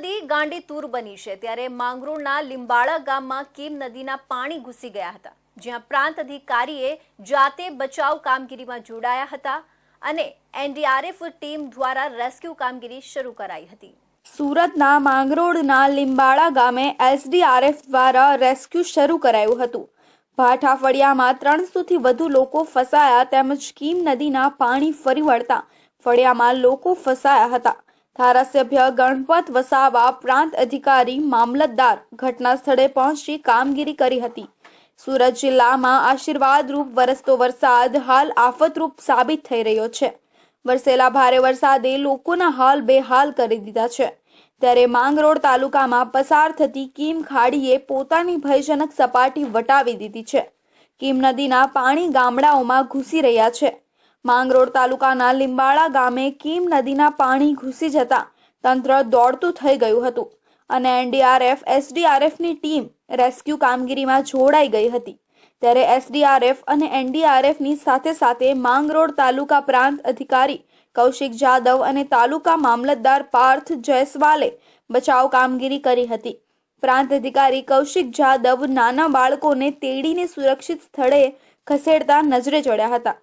નદી ગાંડી તૂર બની છે ત્યારે માંગરોળના લીંબાળા ગામમાં કીમ નદીના પાણી ઘૂસી ગયા હતા, જ્યાં પ્રાંત અધિકારીએ જાતે બચાવ કામગીરીમાં જોડાયા હતા અને એનડીઆરએફ ટીમ દ્વારા રેસ્ક્યુ કામગીરી શરૂ કરાઈ હતી. સુરતના માંગરોળના લીંબાળા ગામે એસડીઆરએફ દ્વારા રેસ્ક્યુ શરૂ કરાયું હતું. ભાઠા ફળિયામાં ત્રણસોથી વધુ લોકો ફસાયા તેમજ કીમ નદીના પાણી ફરી વળતા ફળિયામાં લોકો ફસાયા હતા. ધારાસભ્ય ગણપત વસાવા પ્રાંત અધિકારી મામલતદાર ઘટના સ્થળે પહોંચી કામગીરી કરી હતી. સુરત જિલ્લામાં આશીર્વાદરૂપ વરસતો વરસાદ હાલ આફતરૂપ સાબિત થઈ રહ્યો છે. વરસેલા ભારે વરસાદે લોકોના હાલ બેહાલ કરી દીધા છે. ત્યારે માંગરોળ તાલુકામાં પસાર થતી કીમ ખાડીએ પોતાની ભયજનક સપાટી વટાવી દીધી છે. કીમ નદીના પાણી ગામડાઓમાં ઘૂસી રહ્યા છે. માંગરોળ તાલુકાના લીંબાળા ગામે કીમ નદીના પાણી ઘૂસી જતા તંત્ર દોડતું થઈ ગયું હતું અને એનડીઆરએફ, એસડીઆરએફની ટીમ રેસ્ક્યુ કામગીરીમાં જોડાઈ ગઈ હતી. ત્યારે એસડીઆરએફ અને એનડીઆરએફની સાથે સાથે માંગરોળ તાલુકા પ્રાંત અધિકારી કૌશિક જાદવ અને તાલુકા મામલતદાર પાર્થ જયસ્વાલે બચાવ કામગીરી કરી હતી. પ્રાંત અધિકારી કૌશિક જાદવ નાના બાળકોને તેડીને સુરક્ષિત સ્થળે ખસેડતા નજરે ચડ્યા હતા.